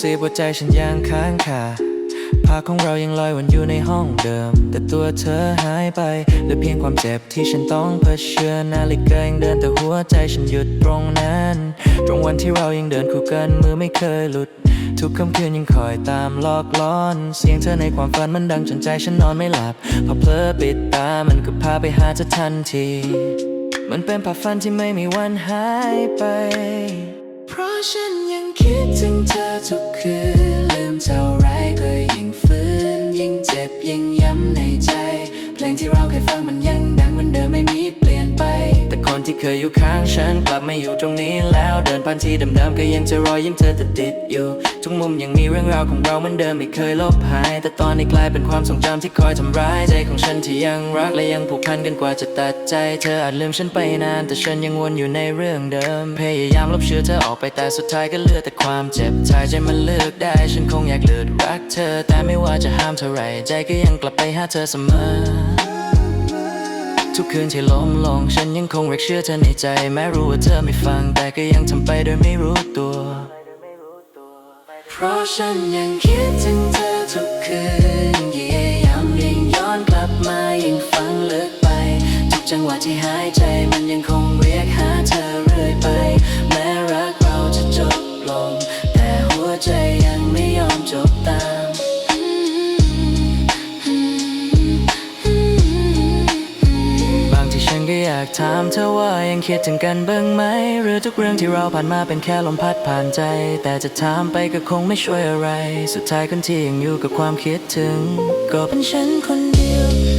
ซิบว่าใจฉันยังค้างคาภาพของเรายังลอยวนอยู่ในห้องเดิม แต่ตัวเธอหายไปเหลือเพียงความเจ็บที่ฉันต้องเผชิญนาฬิกายังเดินแต่หัวใจฉันหยุดตรงนั้น ตรงวันที่เรายังเดินคู่กันมือไม่เคยหลุด ทุกค่ำคืนยังคอยตามหลอกล้อน เสียงเธอในความฝันมันดังจนใจฉันนอนไม่หลับ พอเพลอปิดตามันก็พาไปหาเธอทันที มันเป็นภาพฝันที่ไม่มีวันหายไป เพราะฉัน ถึงเที่เคยอยู่ข้างฉันกลับไมาอยู่ตรงนี้แล้วเดินผ่านที่เดิมๆก็ยังจะรอยยิ้มเธอแติดติดอยู่ ทุกมุมยังมีเรื่องราวของเราเหมือนเดิมไม่เคยลบหาย แต่ตอนนี้กลายเป็นความทรงจำที่คอยทำร้ายใจของฉันที่ยังรักและยังผูกพันกันกว่าจะตัดใจเธออาจลืมฉันไปนาน แต่ฉันยังวนอยู่ในเรื่องเดิม พยายามลบเชื่อเธอออกไปแต่สุดท้ายก็เหลือแต่ความเจ็บใจใจมันเลือกได้ ฉันคงอยากเลือกรักเธอ แต่ไม่ว่าจะห้ามเท่าไหร่ใจก็ยังกลับไปหาเธอเสมอ ทุกคืนที่ล้มลง ฉันยังคงรักเชื่อเธอในใจ แม้รู้ว่าเธอไม่ฟัง แต่ก็ยังทำไปโดยไม่รู้ตัว เพราะฉันยังคิดถึงเธอทุกคืนยิ่งยามยิ่งย้อนกลับมายิ่งฟังลึกไป ทุกจังหวะที่หายใจมันยังคงเรียกากถามเธอว่ายังคิดถึงกันบ้างไหม หรือทุกเรื่องที่เราผ่านมาเป็นแค่ลมพัดผ่านใจ แต่จะถามไปก็คงไม่ช่วยอะไร สุดท้ายคนที่ยังอยู่กับความคิดถึง ก็เป็นฉันคนเดียว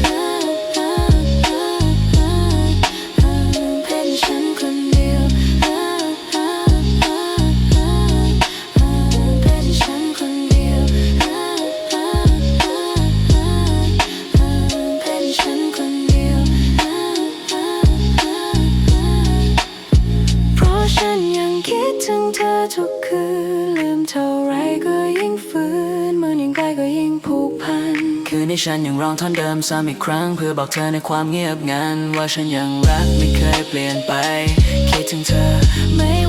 ถึงเธอทุกคืนลืมเท่าไรก็ยิ่งฟื้นเหมือนยิ่งใกล้ก็ยิ่งผูกพัน คืนนี้ฉันยังร้องท่อนเดิมซ้ำอีกครั้ง เพื่อบอกเธอในความเงียบงันว่าฉันยังรักไม่เคยเปลี่ยนไป คิดถึงเธอไม่